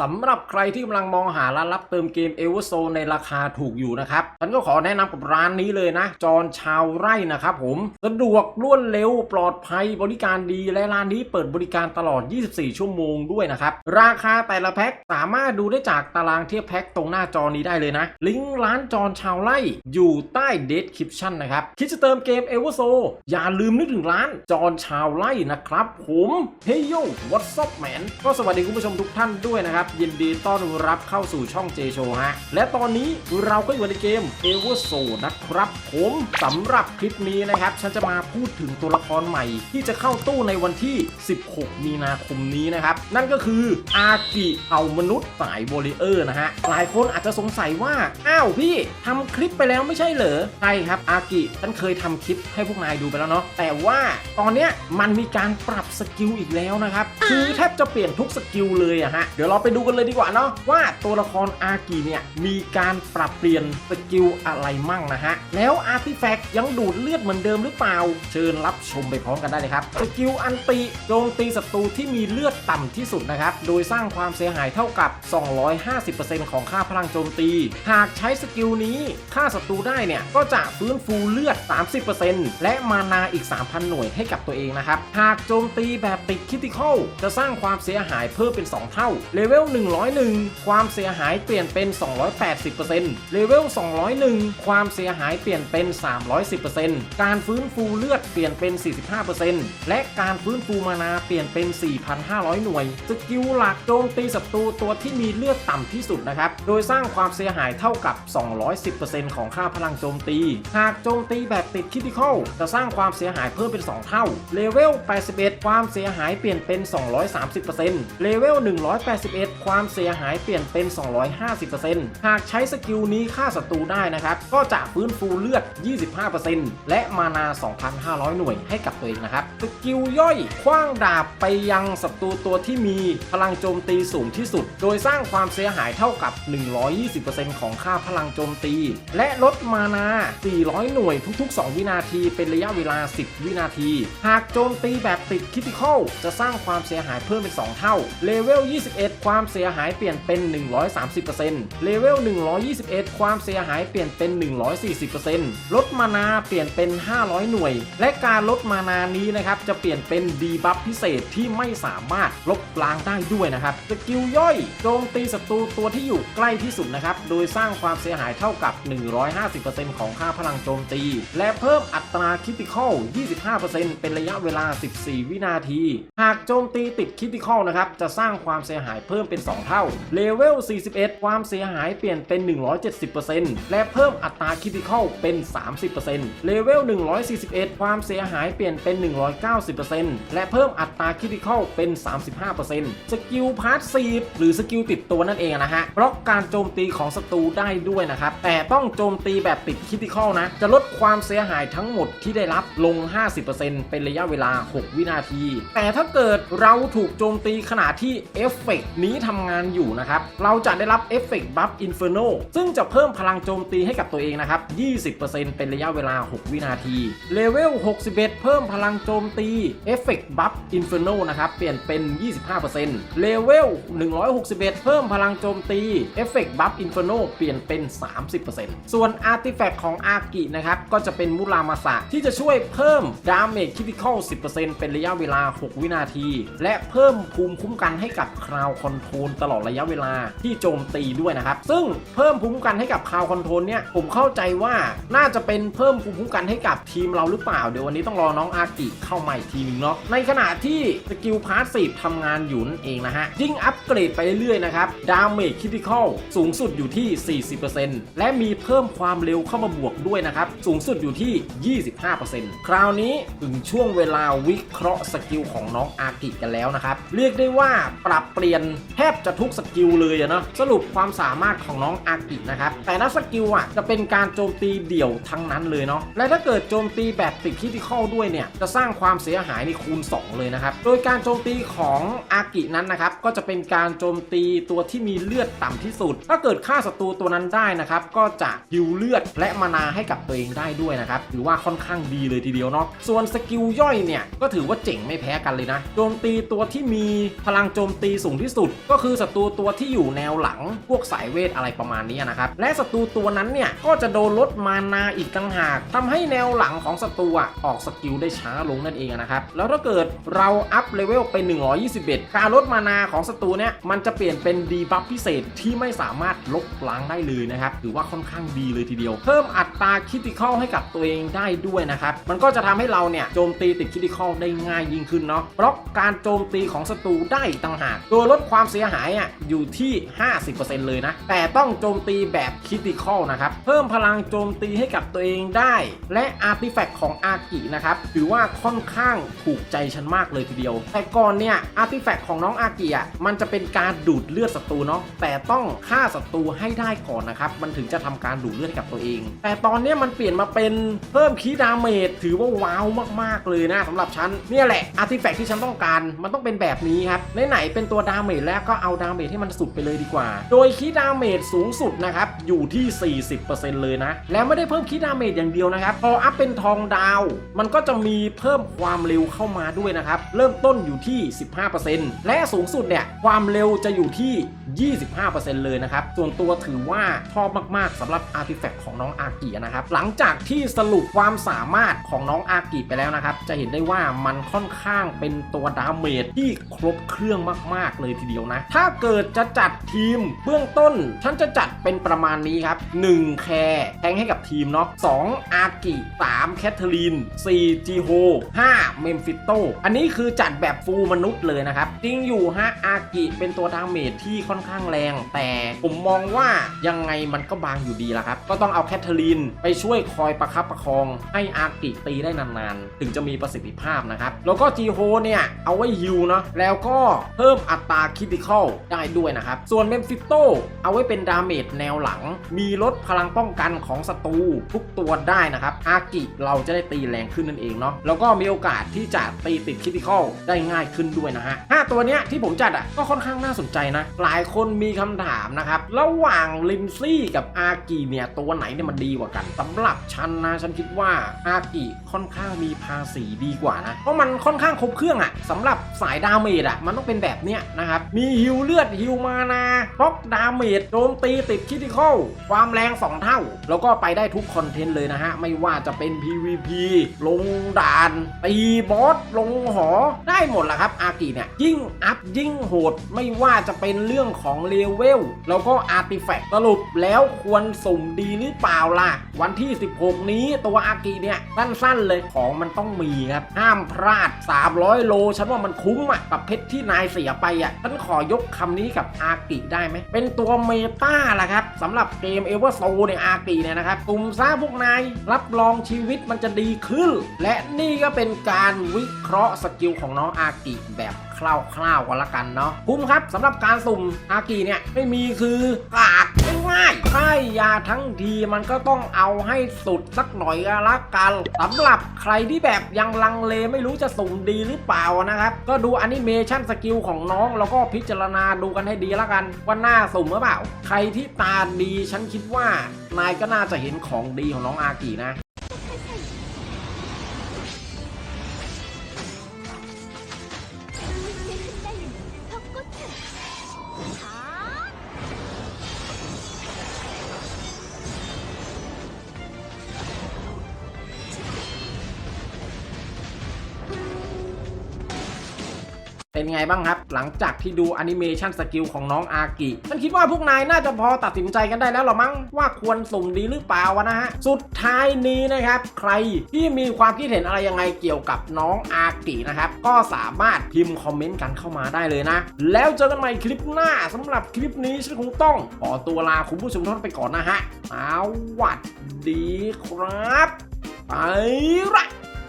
สำหรับใครที่กำลังมองหาร้านรับเติมเกมเอเวอร์โซในราคาถูกอยู่นะครับฉันก็ขอแนะนำกับร้านนี้เลยนะ จอนชาวไร่นะครับผม สะดวกรวดเร็วปลอดภัยบริการดีและร้านนี้เปิดบริการตลอด 24 ชั่วโมงด้วยนะครับ ราคาแต่ละแพ็คสามารถดูได้จากตารางเทียบแพ็คตรงหน้าจอนี้ได้เลยนะ ลิงก์ร้านจอนชาวไร่อยู่ใต้เดสคริปชั่นนะครับคิดจะเติมเกมเอเวอร์โซอย่าลืมนึกถึงร้านจอนชาวไร่นะครับผมเฮ้ยโย่ what's up man ก็สวัสดีคุณผู้ชมทุกท่านด้วยนะครับยินดีต้อนรับเข้าสู่ช่อง J Show ฮะ และตอนนี้เราก็อยู่ในเกม e v e r s o นะครับ ผมสำหรับคลิปนี้นะครับ ฉันจะมาพูดถึงตัวละครใหม่ ที่จะเข้าตู้ในวันที่ 16 มีนาคมนี้นะครับ นั่นก็คืออากิเอามนุษย์สายวอริเออร์นะฮะ หลายคนอาจจะสงสัยว่า อ้าวพี่ทำคลิปไปแล้วไม่ใช่เหรอใช่ครับอากิฉันเคยทำคลิปให้พวกนายดูไปแล้วเนาะแต่ว่าตอนเนี้ยมันมีการปรับสกิลอีกแล้วนะครับคือแทบจะเปลี่ยนทุกสกิลเลยอะฮะเดี๋ยวเราไปดูกันเลยดีกว่าเนาะว่าตัวละครอากิเนี่ยมีการปรับเปลี่ยนสกิลอะไรมั่งนะฮะ แล้วอาร์ติแฟกต์ยังดูดเลือดเหมือนเดิมหรือเปล่า เชิญรับชมไปพร้อมกันได้เลยครับสกิลอันติโจมตีศัตรูที่มีเลือดต่ำที่สุดนะครับ โดยสร้างความเสียหายเท่ากับ 250%ของค่าพลังโจมตี หากใช้สกิลนี้ฆ่าศัตรูได้เนี่ยก็จะฟื้นฟูเลือด 30%และมานาอีก 3,000 หน่วยให้กับตัวเองนะครับ หากโจมตีแบบติดคิติคอลจะสร้างความเสียหายเพิ่มเป็น 2 เท่าเลเวลล 101 ความเสียหายเปลี่ยนเป็น 280%เลเวล 201 ความเสียหายเปลี่ยนเป็น 310%การฟื้นฟูเลือดเปลี่ยนเป็น 45%และการฟื้นฟูมานาเปลี่ยนเป็น 4,500 หน่วย สกิลหลักโจมตีศัตรูตัวที่มีเลือดต่ำที่สุดนะครับ โดยสร้างความเสียหายเท่ากับ 210%ของค่าพลังโจมตี หากโจมตีแบบติดคิติคอลจะสร้างความเสียหายเพิ่มเป็น 2 เท่า เลเวล 81 ความเสียหายเปลี่ยนเป็น 230%เลเวล 181ความเสียหายเปลี่ยนเป็น 250%หากใช้สกิลนี้ฆ่าศัตรูได้นะครับ ก็จะฟื้นฟูเลือด 25%และมานา 2,500 หน่วยให้กับตัวเองนะครับ สกิลย่อยคว้างดาบไปยังศัตรูตัวที่มีพลังโจมตีสูงที่สุด โดยสร้างความเสียหายเท่ากับ 120%ของค่าพลังโจมตี และลดมานา 400 หน่วยทุกๆ 2 วินาที เป็นระยะเวลา 10 วินาที หากโจมตีแบบติดคิติคอลจะสร้างความเสียหายเพิ่มเป็น 2 เท่า เลเวล 21 ความความเสียหายเปลี่ยนเป็น 130%เลเวล 121 ความเสียหายเปลี่ยนเป็น 140%ลดมานาเปลี่ยนเป็น 500 หน่วย และการลดมานานี้นะครับจะเปลี่ยนเป็นดีบัฟพิเศษที่ไม่สามารถลบล้างได้ด้วยนะครับสกิลย่อยโจมตีศัตรูตัวที่อยู่ใกล้ที่สุดนะครับโดยสร้างความเสียหายเท่ากับ 150%ของค่าพลังโจมตี และเพิ่มอัตราคริติคอล 25%เป็นระยะเวลา 14 วินาที หากโจมตีติดคริติคอลนะครับจะสร้างความเสียหายเพิ่มเป็น 2 เท่าเลเวล 41 ความเสียหายเปลี่ยนเป็น 170%และเพิ่มอัตราคริติคอลเป็น 30%เลเวล 141 ความเสียหายเปลี่ยนเป็น 190%และเพิ่มอัตราคริติคอลเป็น 35%สกิลพาร์ทซีฟหรือสกิลติดตัวนั่นเองนะฮะบล็อกการโจมตีของศัตรูได้ด้วยนะครับแต่ต้องโจมตีแบบติดคริติคอลนะ จะลดความเสียหายทั้งหมดที่ได้รับลง 50%เป็นระยะเวลา 6 วินาที แต่ถ้าเกิดเราถูกโจมตีขณะที่เอฟเฟกนี้ทำงานอยู่นะครับ เราจะได้รับเอฟเฟกต์บัฟอินเฟอร์โนซึ่งจะเพิ่มพลังโจมตีให้กับตัวเองนะครับ 20%เป็นระยะเวลา 6 วินาที เลเวล 61 เพิ่มพลังโจมตีเอฟเฟกต์บัฟอินเฟอร์โนนะครับ เปลี่ยนเป็น 25%เลเวล 161 เพิ่มพลังโจมตีเอฟเฟกต์บัฟอินเฟอร์โนเปลี่ยนเป็น 30%ส่วนอาร์ติแฟกต์ของอากินะครับ ก็จะเป็นมุรามาสะที่จะช่วยเพิ่มดาเมจคิติคอล10%เป็นระยะเวลา 6 วินาที และเพิ่มภูมิคุ้มกันให้กับคราวคอนโทรลตลอดระยะเวลาที่โจมตีด้วยนะครับ ซึ่งเพิ่มภูมิคุ้มกันให้กับคาวคอนโทรลเนี่ยผมเข้าใจว่าน่าจะเป็นเพิ่มภูมิคุ้มกันให้กับทีมเราหรือเปล่า เดี๋ยววันนี้ต้องรอน้องอากิเข้ามาอีกทีนึงเนาะในขณะที่สกิลพาสซีฟทำงานอยู่นั่นเองนะฮะยิ่งอัปเกรดไปเรื่อยๆนะครับดาเมจคิติคอลสูงสุดอยู่ที่ 40%และมีเพิ่มความเร็วเข้ามาบวกด้วยนะครับสูงสุดอยู่ที่ 25%คราวนี้ถึงช่วงเวลาวิเคราะห์สกิลของน้องอากิกันแล้วนะครับเรียกได้ว่าปรับเปลี่ยนแทบจะทุกสกิลเลยอะเนาะสรุปความสามารถของน้องอากินะครับแต่ละสกิลอะจะเป็นการโจมตีเดี่ยวทั้งนั้นเลยเนาะและถ้าเกิดโจมตีแบบติดคิติคอลด้วยเนี่ยจะสร้างความเสียหายในคูณ 2 เลยนะครับโดยการโจมตีของอากินั้นนะครับก็จะเป็นการโจมตีตัวที่มีเลือดต่ำที่สุด ถ้าเกิดฆ่าศัตรูตัวนั้นได้นะครับก็จะฮิวเลือดและมานาให้กับตัวเองได้ด้วยนะครับถือว่าค่อนข้างดีเลยทีเดียวเนาะส่วนสกิลย่อยเนี่ยก็ถือว่าเจ๋งไม่แพ้กันเลยนะโจมตีตัวที่มีพลังโจมตีสูงที่สุดก็คือศัตรูตัวที่อยู่แนวหลังพวกสายเวทอะไรประมาณนี้นะครับ และศัตรูตัวนั้นเนี่ยก็จะโดนลดมานาอีกต่างหากทำให้แนวหลังของศัตรูออกสกิลได้ช้าลงนั่นเองนะครับ แล้วถ้าเกิดเราอัพเลเวลไป 121 การลดมานาของศัตรูเนี่ยมันจะเปลี่ยนเป็นดีบัฟพิเศษที่ไม่สามารถลบล้างได้เลยนะครับถือว่าค่อนข้างดีเลยทีเดียว เพิ่มอัตราคิติคอลให้กับตัวเองได้ด้วยนะครับมันก็จะทำให้เราเนี่ยโจมตีติดคิติคอลได้ง่ายยิ่งขึ้นเนาะบล็อกการโจมตีของศัตรูได้ต่างหากตัวลดความเสียหายอะอยู่ที่ 50%เลยนะ แต่ต้องโจมตีแบบคิติคอลนะครับ เพิ่มพลังโจมตีให้กับตัวเองได้ และอาร์ติแฟกต์ของอากินะครับถือว่าค่อนข้างถูกใจฉันมากเลยทีเดียว แต่ก่อนเนี่ยอาร์ติแฟกต์ของน้องอากิอะมันจะเป็นการดูดเลือดศัตรูเนาะแต่ต้องฆ่าศัตรูให้ได้ก่อนนะครับมันถึงจะทำการดูดเลือดให้กับตัวเอง แต่ตอนเนี้ยมันเปลี่ยนมาเป็นเพิ่มคีดาเมจถือว่าว้าวมากๆเลยนะสำหรับฉันเนี่ยแหละอาร์ติแฟกต์ที่ฉันต้องการมันต้องเป็นแบบนี้ครับไหนๆเป็นตัวดาเมจแล้วก็เอาดาเมจให้มันสุดไปเลยดีกว่า โดยคีดาเมจสูงสุดนะครับอยู่ที่ 40%เลยนะ แล้วไม่ได้เพิ่มคีดาเมจอย่างเดียวนะครับ พออัพเป็นทองดาว มันก็จะมีเพิ่มความเร็วเข้ามาด้วยนะครับ เริ่มต้นอยู่ที่ 15%และสูงสุดเนี่ยความเร็วจะอยู่ที่ 25%เลยนะครับ ส่วนตัวถือว่าชอบมาก ๆสำหรับอาร์ติแฟกต์ของน้องอากินะครับ หลังจากที่สรุปความสามารถของน้องอากิไปแล้วนะครับ จะเห็นได้ว่ามันค่อนข้างเป็นตัวดาเมจที่ครบเครื่องมาก ๆ เลยทีเดียวนะถ้าเกิดจะจัดทีมเบื้องต้น ฉันจะจัดเป็นประมาณนี้ครับ 1 แคร์แทงให้กับทีมเนาะ2อากิ3แคทเธอรีน4จีโฮ5เมมฟิโตอันนี้คือจัดแบบฟูลมนุษย์เลยนะครับ จริงอยู่ฮะอากิเป็นตัวดาเมจที่ค่อนข้างแรง แต่ผมมองว่ายังไงมันก็บางอยู่ดีละครับ ก็ต้องเอาแคทเธอรีนไปช่วยคอยประคับประคอง ให้อากิตีได้นานๆ ถึงจะมีประสิทธิภาพนะครับ แล้วก็จีโฮเนี่ย เอาไว้ฮิวเนาะแล้วก็เพิ่มอัตราคิติคอลได้ด้วยนะครับ ส่วนเมมฟิโตเอาไว้เป็นดาเมจแนวหลัง มีลดพลังป้องกันของศัตรูทุกตัวได้นะครับอากิเราจะได้ตีแรงขึ้นนั่นเองเนาะแล้วก็มีโอกาสที่จะตีติดคิติคอลได้ง่ายขึ้นด้วยนะฮะห้าตัวเนี้ยที่ผมจัดอะก็ค่อนข้างน่าสนใจนะ หลายคนมีคำถามนะครับ ระหว่างลินซี่กับอากิเนี่ยตัวไหนเนี่ยมันดีกว่ากันสำหรับฉันนะฉันคิดว่าอากิค่อนข้างมีภาษีดีกว่านะเพราะมันค่อนข้างครบเครื่องอะสำหรับสายดาเมจอะมันต้องเป็นแบบเนี้ยนะครับมีฮิวเลือดฮิวมานาบล็อกดาเมจโจมตีติดคิติคอลความแรง 2 เท่า แล้วก็ไปได้ทุกคอนเทนต์เลยนะฮะ ไม่ว่าจะเป็น PVP ลงด่านตีบอสลงหอ ได้หมดละครับ อากิเนี่ย ยิ่งอัพยิ่งโหด ไม่ว่าจะเป็นเรื่องของเลเวล แล้วก็อาร์ติแฟกต์สรุปแล้วควรสุ่มดีหรือเปล่าล่ะ วันที่ 16 นี้ตัวอากิเนี่ย สั้นๆเลยของมันต้องมีครับ ห้ามพลาด 300 โล ฉันว่ามันคุ้มอะกับเพชรที่นายเสียไปอะฉันขอยกคำนี้กับอากิได้ไหม เป็นตัวเมตาล่ะครับสำหรับเกมเอเวอร์โซในอากิเนี่ยนะครับกลุ่มซ่าพวกนายรับรองชีวิตมันจะดีขึ้น และนี่ก็เป็นการวิเคราะห์สกิลของน้องอากิแบบคร่าวๆกันละกันเนาะคุ้มครับสำหรับการสุ่มอากิเนี่ยไม่มีคือกาก ง่ายให้ยาทั้งทีมันก็ต้องเอาให้สุดสักหน่อยก็ละกันสำหรับใครที่แบบยังลังเลไม่รู้จะสุ่มดีหรือเปล่านะครับ ก็ดูอนิเมชันสกิลของน้อง แล้วก็พิจารณาดูกันให้ดีละกันว่าหน้าสุ่มหรือเปล่า ใครที่ตาดีฉันคิดว่านายก็น่าจะเห็นของดีของน้องอากินะ เป็นไงบ้างครับ หลังจากที่ดูแอนิเมชันสกิลของน้องอากิฉันคิดว่าพวกนายน่าจะพอตัดสินใจกันได้แล้วหรอมั้งว่าควรสุ่มดีหรือเปล่าวะนะฮะ สุดท้ายนี้นะครับ ใครที่มีความคิดเห็นอะไรยังไงเกี่ยวกับน้องอากินะครับ ก็สามารถพิมพ์คอมเมนต์กันเข้ามาได้เลยนะ แล้วเจอกันใหม่คลิปหน้าสำหรับคลิปนี้ฉันคงต้องขอตัวลาคุณผู้ชมทุกท่านไปก่อนนะฮะสวัสดีครับไปละ